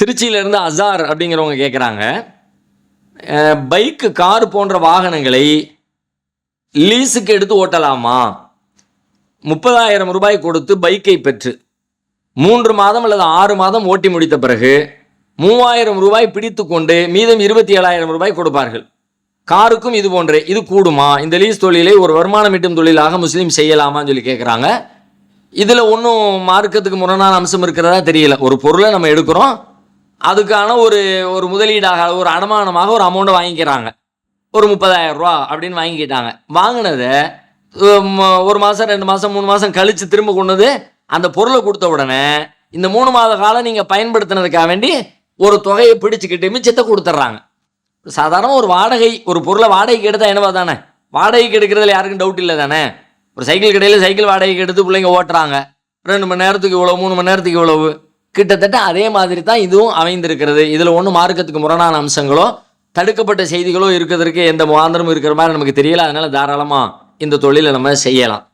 திருச்சியிலேருந்து அசார் அப்படிங்கிறவங்க கேட்குறாங்க பைக்கு கார் போன்ற வாகனங்களை லீஸுக்கு எடுத்து ஓட்டலாமா? முப்பதாயிரம் ரூபாய் கொடுத்து பைக்கை பெற்று மூன்று மாதம் அல்லது ஆறு மாதம் ஓட்டி முடித்த பிறகு மூவாயிரம் ரூபாய் பிடித்து கொண்டு மீதம் இருபத்தி ஏழாயிரம் ரூபாய் கொடுப்பார்கள். காருக்கும் இது போன்றே இது கூடுமா? இந்த லீஸ் தொழிலை ஒரு வருமானம் ஈட்டும் தொழிலாக முஸ்லீம் செய்யலாமான்னு சொல்லி கேட்குறாங்க இதில் ஒன்றும் மார்க்கத்துக்கு முரணான அம்சம் இருக்கிறதா தெரியல. ஒரு பொருளை நம்ம எடுக்கிறோம் அதுக்கான ஒரு ஒரு முதலீடாக ஒரு அடமானமாக ஒரு அமௌண்ட்டை வாங்கிக்கிறாங்க. ஒரு முப்பதாயிரம் ரூபா அப்படின்னு வாங்கிக்கிட்டாங்க. வாங்கினதை ஒரு மாதம் ரெண்டு மாதம் மூணு மாதம் கழித்து திரும்ப கொண்டு வந்து அந்த பொருளை கொடுத்த உடனே இந்த மூணு மாத காலம் நீங்கள் பயன்படுத்தினதுக்காக வேண்டி ஒரு தொகையை பிடிச்சிக்கிட்டு மிச்சத்தை கொடுத்துட்றாங்க. சாதாரண ஒரு வாடகை ஒரு பொருளை வாடகைக்கு எடுத்தால் என்னவா தானே? வாடகைக்கு எடுக்கிறதுல யாருக்கும் டவுட் இல்லை தானே? ஒரு சைக்கிள் கடையில் சைக்கிள் வாடகைக்கு எடுத்து பிள்ளைங்க ஓட்டுறாங்க. ரெண்டு மணி நேரத்துக்கு இவ்வளோ மூணு மணி நேரத்துக்கு இவ்வளவு. கிட்டத்தட்ட அதே மாதிரி தான் இதுவும் அமைந்திருக்கிறது. இதில் ஒன்றும் மார்க்கத்துக்கு முரணான அம்சங்களோ தடுக்கப்பட்ட செய்திகளோ இருக்கிறதுக்கு எந்த மாந்திரமும் இருக்கிற மாதிரி நமக்கு தெரியல. அதனால தாராளமாக இந்த தொழிலை நம்ம செய்யலாம்.